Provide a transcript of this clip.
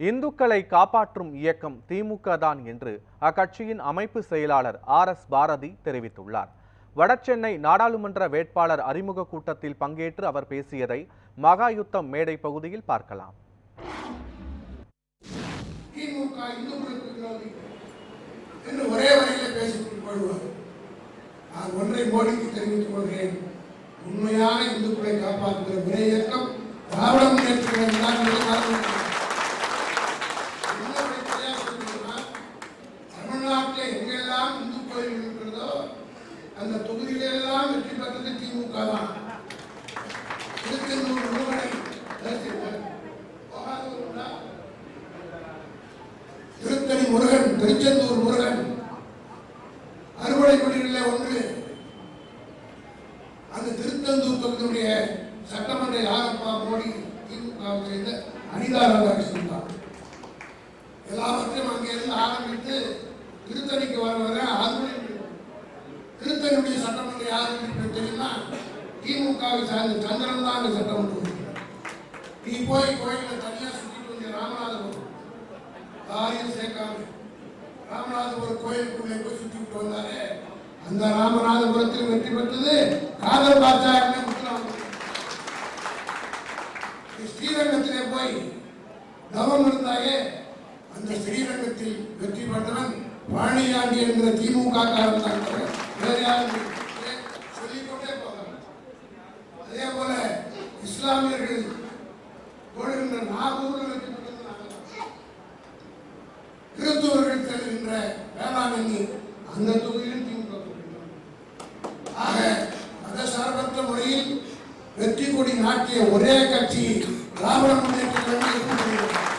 இந்துக்களை காப்பாற்றும் இயக்கம் திமுக தான் என்று அக்கட்சியின் அமைப்பு செயலாளர் ஆர் எஸ் பாரதி தெரிவித்துள்ளார். வடசென்னை நாடாளுமன்ற வேட்பாளர் அறிமுக கூட்டத்தில் பங்கேற்று அவர் பேசியதை மகாயுத்தம் மேடை பகுதியில் பார்க்கலாம். ஒன்றை மோடிக்கு தெரிவித்துக் கொள்கிறேன். உண்மையான இந்துக்களை காப்பாற்றுகிற விரை இயக்கம் திராவிட முன்னேற்ற அந்த தொகுதியில எல்லாம் வெற்றி பெற்றது திமுக தான். திருச்செந்தூர் முருகனை திருத்தணி முருகன் திருச்செந்தூர் முருகன். அறுவடை குடிகளில் ஒன்று. அந்த திருத்தந்தூர் தொகுதியுடைய சட்டமன்ற யாரப்பா மோடி திமுக சேர்ந்த அனிதா ராதாகிருஷ்ணன் தான். எல்லாவற்றையும் அங்கிருந்து ஆரம்பித்து திருத்தணிக்கு வர வர அறுவடை திருத்தணியுடைய சட்டமன்ற யார் என்று தெரியுமா? திமுகவை சார்ந்த சந்திரன் தான் நீ போய் கோயிலில் சுற்றிட்டு வந்த ராமநாதபுரம். யாரையும் சேர்க்காம. ராமநாதபுரம் கோயிலுக்குள்ளே போய் சுற்றிட்டு வந்தாரே. அந்த ராமநாதபுரத்தில் வெற்றி பெற்றது காதல் பாச்சாரமே ஸ்ரீரங்கத்திலே போய் தவம் இருந்தாயே அந்த ஸ்ரீரங்கத்தில் வெற்றி பெற்றவன் பழனியாண்டி என்கிற திமுக காரணம் தான். இஸ்லாமியர்கள் ஓடுகின்ற நாகூரில் வைக்கப்பட்டிருந்த கிறிஸ்துவர்கள் செல்கின்ற வேளாங்கண்ணி அந்த தொகுதியிலும் திமுக ஆக மதசார்பற்ற முறையில் வெற்றி கொடி நாட்டிய ஒரே கட்சி திராவிட முன்னேற்ற கழகம்